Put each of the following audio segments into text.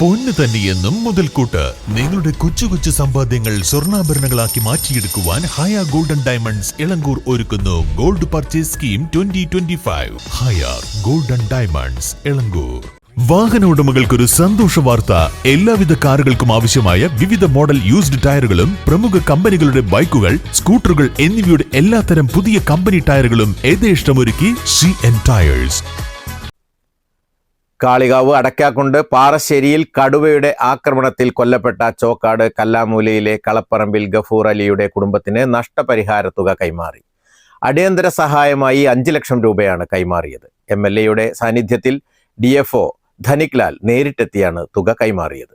പൊന്ന് തന്നെയെന്നും മുതൽക്കൂട്ട്. നിങ്ങളുടെ കൊച്ചു കൊച്ചു സമ്പാദ്യങ്ങൾ സ്വർണാഭരണങ്ങളാക്കി മാറ്റിയെടുക്കുവാൻ ഹയ ഗോൾഡൻ ഡയമണ്ട്സ് ഇളങ്കൂർ ഒരുക്കുന്നു. Gold purchase scheme twenty twenty five ഹയ ഗോൾഡൻ ഡയമണ്ട്സ് ഇളങ്കൂർ. വാഹന ഉടമകൾക്കൊരു സന്തോഷ വാർത്ത. എല്ലാവിധ കാറുകൾക്കും ആവശ്യമായ വിവിധ മോഡൽ യൂസ്ഡ് ടയറുകളും പ്രമുഖ കമ്പനികളുടെ ബൈക്കുകൾ സ്കൂട്ടറുകൾ എന്നിവയുടെ എല്ലാത്തരം പുതിയ കമ്പനി ടയറുകളും യഥേഷ്ടമൊരുക്കി C N tyres Kalikavu Adakkakundu. പാറശ്ശേരിയിൽ കടുവയുടെ ആക്രമണത്തിൽ കൊല്ലപ്പെട്ട ചോക്കാട് കല്ലാമൂലയിലെ കളപ്പറമ്പിൽ ഗഫൂർ അലിയുടെ കുടുംബത്തിന് നഷ്ടപരിഹാര തുക കൈമാറി. അടിയന്തര സഹായമായി അഞ്ച് ലക്ഷം രൂപയാണ് കൈമാറിയത്. എം എൽ എയുടെ സാന്നിധ്യത്തിൽ D F O Dhanik Lal നേരിട്ടെത്തിയാണ് തുക കൈമാറിയത്.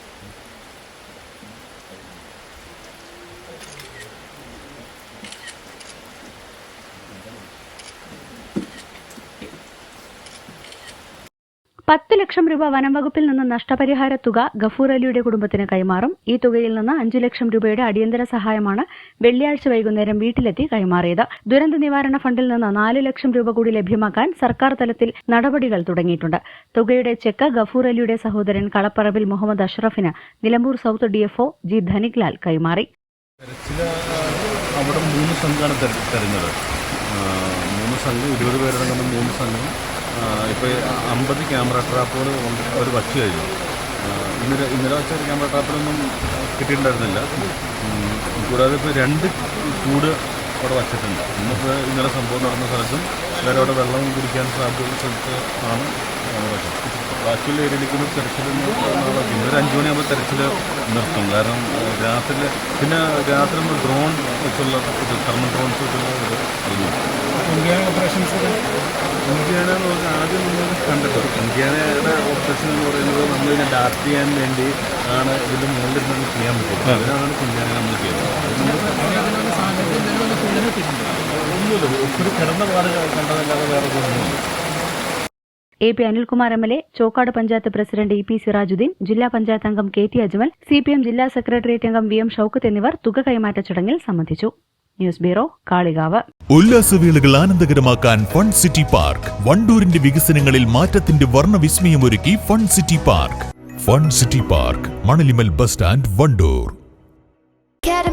പത്ത് ലക്ഷം രൂപ വനം വകുപ്പിൽ നിന്ന് നഷ്ടപരിഹാര തുക ഗഫൂർ അലിയുടെ കുടുംബത്തിന് കൈമാറും. ഈ തുകയിൽ നിന്ന് അഞ്ചു ലക്ഷം രൂപയുടെ അടിയന്തര സഹായമാണ് വെള്ളിയാഴ്ച വൈകുന്നേരം വീട്ടിലെത്തി കൈമാറിയത്. ദുരന്ത നിവാരണ ഫണ്ടിൽ നിന്ന് നാല് ലക്ഷം രൂപ കൂടി ലഭ്യമാക്കാൻ സർക്കാർ തലത്തിൽ നടപടികൾ തുടങ്ങിയിട്ടുണ്ട്. തുകയുടെ ചെക്ക് ഗഫൂർ അലിയുടെ സഹോദരൻ കളപ്പറവിൽ Muhammad അഷ്റഫിന് Nilambur south DFO G Dhaniklal കൈമാറി. മൂന്ന് മൂന്ന് സംഘം ഇരുപത് പേരടങ്ങുന്ന മൂന്ന് സംഘം ഇപ്പോൾ അമ്പത് ക്യാമറ ട്രാപ്പുകൾ അവർ വച്ചു കഴിഞ്ഞു. ഇന്നലെ ഇന്നലെ ഇന്നലെ ഒരു ക്യാമറ ട്രാപ്പിലൊന്നും കിട്ടിയിട്ടുണ്ടായിരുന്നില്ല. കൂടാതെ ഇപ്പോൾ രണ്ട് കൂട് അവിടെ വച്ചിട്ടുണ്ട്. ഇന്നിപ്പോൾ ഇന്നലെ സംഭവം നടന്ന സ്ഥലത്തും വേറെ അവിടെ വെള്ളം കുടിക്കാൻ സാധ്യത ആണ് വച്ചത് ബാക്കിയുള്ള ഏരിയയിലേക്കൊന്നും തെരച്ചിൽ പിന്നെ ഒരു അഞ്ച് മണിയാകുമ്പോൾ തെരച്ചിൽ നിർത്തും. കാരണം രാത്രി പിന്നെ രാത്രി നമ്മൾ ഡ്രോൺ വെച്ചുള്ള ഇത് തെർമൽ ഡ്രോൺസ് വെച്ചുള്ള ഇത് അറിഞ്ഞു ഇന്ത്യൻ ഓപ്പറേഷൻസ് ഇന്ത്യാന ആദ്യം നമ്മൾ കണ്ടിട്ട് ഇന്ത്യാനയുടെ ഓപ്പറേഷൻ എന്ന് പറയുന്നത് നമ്മൾ ഇതിനെ ഡാർട്ട് ചെയ്യാൻ വേണ്ടി ആണ് ഇതിന്റെ മുകളിൽ നമ്മൾ ചെയ്യാൻ പറ്റും അതിനാണ് ഇന്ത്യാന നമ്മൾ ചെയ്യുന്നത്. ഒന്നുമില്ല. ഒരു കിടന്ന പാട് കണ്ടതല്ലാതെ വേറെ ഒന്നുമില്ല A P Anilkumar M L A Chokkad panchayat president E P Sirajuddeen ജില്ലാ പഞ്ചായത്ത് അംഗം K T Ajmal C P M ജില്ലാ സെക്രട്ടേറിയറ്റ് അംഗം വി എം ഷൌക്കത്ത് എന്നിവർ തുക കൈമാറ്റ ചടങ്ങിൽ സംബന്ധിച്ചു. News bureau Kalikavu. ഉല്ലാസവേളകൾ ആനന്ദകരമാക്കാൻ ഫൺ സിറ്റി പാർക്ക്. വണ്ടൂരിന്റെ വികസനങ്ങളിൽ മാറ്റത്തിന്റെ വർണവിസ്മയമൊരുക്കി fun city park. Fun city park Manalimal bus stand Wandoor.